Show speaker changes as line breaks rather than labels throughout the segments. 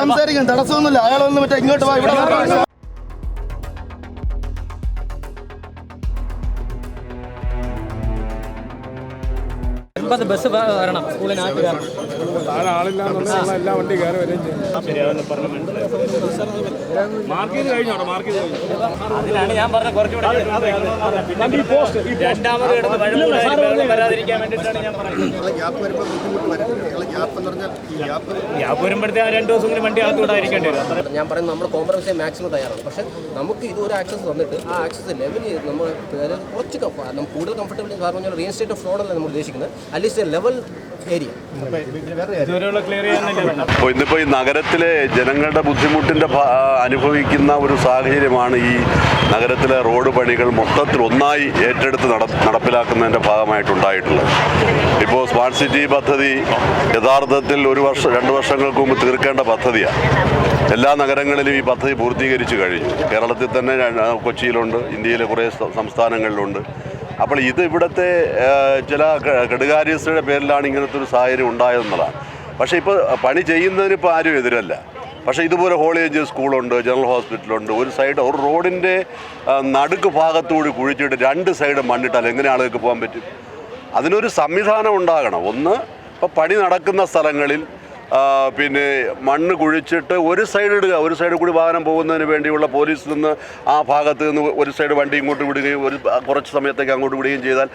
സംസാരിക്കാൻ തടസ്സമൊന്നുമില്ല. അയാളൊന്നും മറ്റേ ഇങ്ങോട്ട് വാ ഇവിടെ
ബസ് വരണം
എല്ലാ വണ്ടി കയറി വരികയും ചെയ്യും
അതിനാണ് ഞാൻ പറഞ്ഞ കുറച്ചുകൂടെ രണ്ടാമത് കിടന്ന് വെള്ളം വരാതിരിക്കാൻ വേണ്ടിയിട്ടാണ് ഞാൻ പറയുന്നത് ഗ്യാപ്പ് വരുമ്പോഴത്തേ ആ രണ്ടു ദിവസം കൂടി വണ്ടി അകത്ത് ആയിരിക്കേണ്ടി വരും.
ഞാൻ പറയുന്നത് നമ്മൾ കോംപ്രമൈസ് ചെയ്യാൻ മാക്സിമം തയ്യാറാണ്. പക്ഷെ നമുക്ക് ഇത് ഒരു ആക്സസ് വന്നിട്ട് ആ ആക്സസ് ലെവൽ ചെയ്ത് നമ്മൾ കുറച്ച് നമുക്ക് കൂടുതൽ കംഫർട്ടബിൾ കാരണം പറഞ്ഞാൽ റിയൽ സ്റ്റേറ്റ് ഓഫ് ഫ്ലോഡ് അല്ല നമ്മൾ ഉദ്ദേശിക്കുന്നത്? അറ്റ്ലീസ്റ്റ് ലെവൽ ഏരിയ
അപ്പോൾ ഇന്നിപ്പോൾ ഈ നഗരത്തിലെ ജനങ്ങളുടെ ബുദ്ധിമുട്ടിന്റെ അനുഭവിക്കുന്ന ഒരു സാഹചര്യമാണ് ഈ നഗരത്തിലെ റോഡ് പണികൾ മൊത്തത്തിൽ ഒന്നായി ഏറ്റെടുത്ത് നട നടപ്പിലാക്കുന്നതിന്റെ ഭാഗമായിട്ടുണ്ടായിട്ടുള്ളത്. ഇപ്പോൾ സ്മാർട്ട് സിറ്റി പദ്ധതി യഥാർത്ഥത്തിൽ ഒരു വർഷം രണ്ട് വർഷങ്ങൾക്ക് മുമ്പ് തീർക്കേണ്ട പദ്ധതിയാണ് എല്ലാ നഗരങ്ങളിലും ഈ പദ്ധതി പൂർത്തീകരിച്ചു കഴിഞ്ഞു. കേരളത്തിൽ തന്നെ കൊച്ചിയിലുണ്ട് ഇന്ത്യയിലെ കുറേ സംസ്ഥാനങ്ങളിലുണ്ട്. അപ്പോൾ ഇത് ഇവിടുത്തെ ചില ഘടകാര്യസ്ഥയുടെ പേരിലാണ് ഇങ്ങനത്തെ ഒരു സാഹചര്യം ഉണ്ടായതെന്നുള്ളതാണ് പക്ഷേ ഇപ്പോൾ പണി ചെയ്യുന്നതിന് ഇപ്പോൾ ആരും എതിരല്ല. പക്ഷേ ഇതുപോലെ ഹോളി ഏഞ്ചൽ സ്കൂളുണ്ട് ജനറൽ ഹോസ്പിറ്റലുണ്ട്. ഒരു സൈഡ് ഒരു റോഡിന്റെ നടുക്ക് ഭാഗത്തുകൂടി കുഴിച്ചിട്ട് രണ്ട് സൈഡ് മണ്ണിട്ടാൽ എങ്ങനെ ആളുകൾക്ക് പോകാൻ പറ്റും? അതിനൊരു സംവിധാനം ഉണ്ടാകണം. ഒന്ന് ഇപ്പോൾ പണി നടക്കുന്ന സ്ഥലങ്ങളിൽ പിന്നെ മണ്ണ് കുഴിച്ചിട്ട് ഒരു സൈഡ് ഇടുക. ഒരു സൈഡ് കൂടി വാഹനം പോകുന്നതിന് വേണ്ടിയുള്ള പോലീസ് നിന്ന് ആ ഭാഗത്ത് നിന്ന് ഒരു സൈഡ് വണ്ടി ഇങ്ങോട്ട് വിടുകയും ഒരു കുറച്ച് സമയത്തേക്ക് അങ്ങോട്ട് വിടുകയും ചെയ്താൽ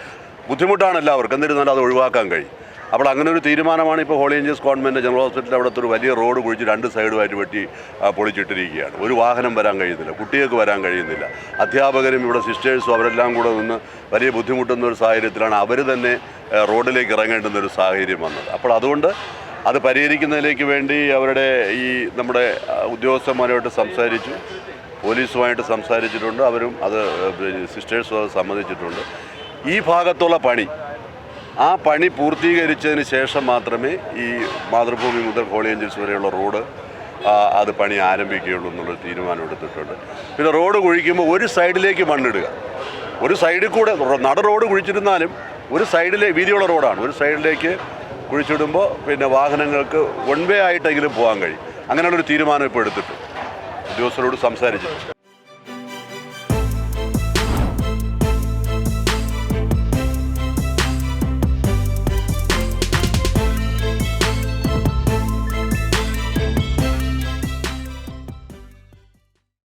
ബുദ്ധിമുട്ടാണ് എല്ലാവർക്കും. എന്നിരുന്നാലും അത് ഒഴിവാക്കാൻ കഴിയും. അപ്പോൾ അങ്ങനെ ഒരു തീരുമാനമാണ് ഇപ്പോൾ ഹോളി ഏഞ്ചൽസ് ഗവൺമെന്റ് ജനറൽ ഹോസ്പിറ്റലിൽ അവിടുത്തെ ഒരു വലിയ റോഡ് കുഴിച്ച് രണ്ട് സൈഡുമായിട്ട് വെട്ടി പൊളിച്ചിട്ടിരിക്കുകയാണ്. ഒരു വാഹനം വരാൻ കഴിയുന്നില്ല. കുട്ടികൾക്ക് വരാൻ കഴിയുന്നില്ല. അധ്യാപകരും ഇവിടെ സിസ്റ്റേഴ്സും അവരെല്ലാം കൂടെ നിന്ന് വലിയ ബുദ്ധിമുട്ടുന്ന ഒരു സാഹചര്യത്തിലാണ് അവർ തന്നെ റോഡിലേക്ക് ഇറങ്ങേണ്ടുന്ന ഒരു സാഹചര്യം വന്നത്. അപ്പോൾ അതുകൊണ്ട് അത് പരിഹരിക്കുന്നതിലേക്ക് വേണ്ടി അവരുടെ ഈ നമ്മുടെ ഉദ്യോഗസ്ഥന്മാരുമായിട്ട് സംസാരിച്ചു പോലീസുമായിട്ട് സംസാരിച്ചിട്ടുണ്ട് അവരും അത് സിസ്റ്റേഴ്സും അത് സമ്മതിച്ചിട്ടുണ്ട്. ഈ ഭാഗത്തുള്ള പണി ആ പണി പൂർത്തീകരിച്ചതിന് ശേഷം മാത്രമേ ഈ മാതൃഭൂമി മുതൽ ഹോളി ഏഞ്ചൽസ് വരെയുള്ള റോഡ് അത് പണി ആരംഭിക്കുകയുള്ളൂ എന്നുള്ളൊരു തീരുമാനം എടുത്തിട്ടുണ്ട്. പിന്നെ റോഡ് കുഴിക്കുമ്പോൾ ഒരു സൈഡിലേക്ക് മണ്ണിടുക. ഒരു സൈഡിൽ കൂടെ നട റോഡ് കുഴിച്ചിരുന്നാലും ഒരു സൈഡിലെ വീതിയുള്ള റോഡാണ്. ഒരു സൈഡിലേക്ക് കുഴിച്ചിടുമ്പോൾ പിന്നെ വാഹനങ്ങൾക്ക് വൺ വേ ആയിട്ടെങ്കിലും പോകാൻ കഴിയും. അങ്ങനെയുള്ളൊരു തീരുമാനം ഇപ്പോൾ എടുത്തിട്ടുണ്ട്. ഉദ്യോഗസ്ഥരോട് സംസാരിച്ചിട്ടുണ്ട്.